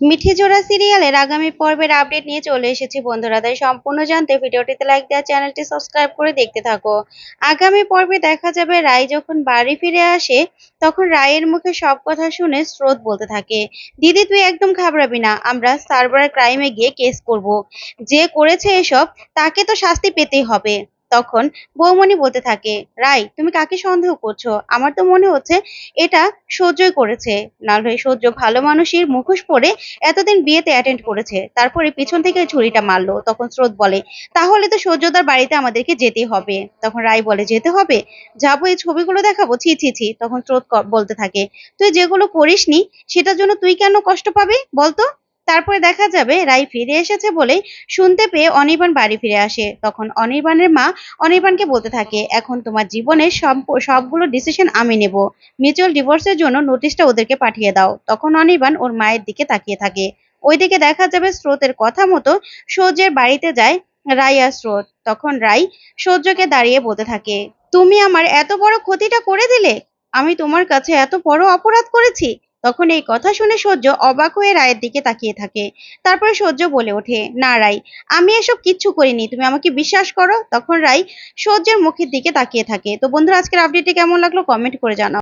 মিঠি জোড়া সিরিয়ালের আগামী পর্বের আপডেট নিয়ে চলে এসেছি বন্ধুরা। তাই সম্পূর্ণ জানতে ভিডিওটিতে লাইক দেওয়া চ্যানেলটি সাবস্ক্রাইব করে দেখতে থাকো। আগামী পর্বে দেখা যাবে রায় যখন বাড়ি ফিরে আসে, তখন রায়ের মুখে সব কথা শুনে স্রোত বলতে থাকে, দিদি, তুই একদম ঘাবড়াবি না, আমরা সার্ভার ক্রাইমে গিয়ে কেস করব। যে করেছে এসব, তাকে তো শাস্তি পেতেই হবে। তখন বৌমণি বলতে থাকে, রাই, তুমি কাকে সন্দেহ করছ? আমার তো মনে হচ্ছে এটা সহ্যই করেছে। নাহলে সহ্য, ভালো মানুষের মুখোশ পরে এতদিন বিয়েতে অ্যাটেন্ড করেছে। তারপরে পিছন থেকে ছুরিটা মারলো। তখন স্রোত বলে, তাহলে তো সহ্যদার বাড়িতে আমাদেরকে যেতে হবে। তখন রাই বলে, যেতে হবে? যাব, এই ছবিগুলো দেখাবো? ছি ছি ছি। তখন স্রোত বলতে থাকে, তুই যেগুলো করিসনি, সেটার জন্য তুই কেন কষ্ট পাবি? বলতো? তারপরে দেখা যাবে রাই ফিরে এসেছে বলে শুনতে পেয়ে অনির্বাণ বাড়ি ফিরে আসে। তখন অনির্বাণের মা অনির্বাণকে বলতে থাকে, এখন তোমার জীবনের সব- সবগুলো ডিসিশন আমি নেব। মিউচুয়াল ডিভোর্সের জন্য নোটিশটা ওদেরকে পাঠিয়ে দাও। তখন অনির্বাণ ওর মায়ের দিকে তাকিয়ে থাকে। ওইদিকে দেখা যাবে স্রোতের কথা মতো সূর্যের বাড়িতে যায় রাই আর স্রোত। তখন রাই সূর্যকে দাঁড়িয়ে বলতে থাকে, তুমি আমার এত বড় ক্ষতিটা করে দিলে? আমি তোমার কাছে এত বড় অপরাধ করেছি? তখন এই কথা শুনে সহ্য অবাক হয়ে রায়ের দিকে তাকিয়ে থাকে। তারপরে সহ্য বলে ওঠে, না রাই আমি এসব কিচ্ছু করিনি, তুমি আমাকে বিশ্বাস করো? তখন রাই সহ্যের মুখের দিকে তাকিয়ে থাকে। তো বন্ধুরা, আজকের আপডেটটি কেমন লাগল? কমেন্ট করে জানাও।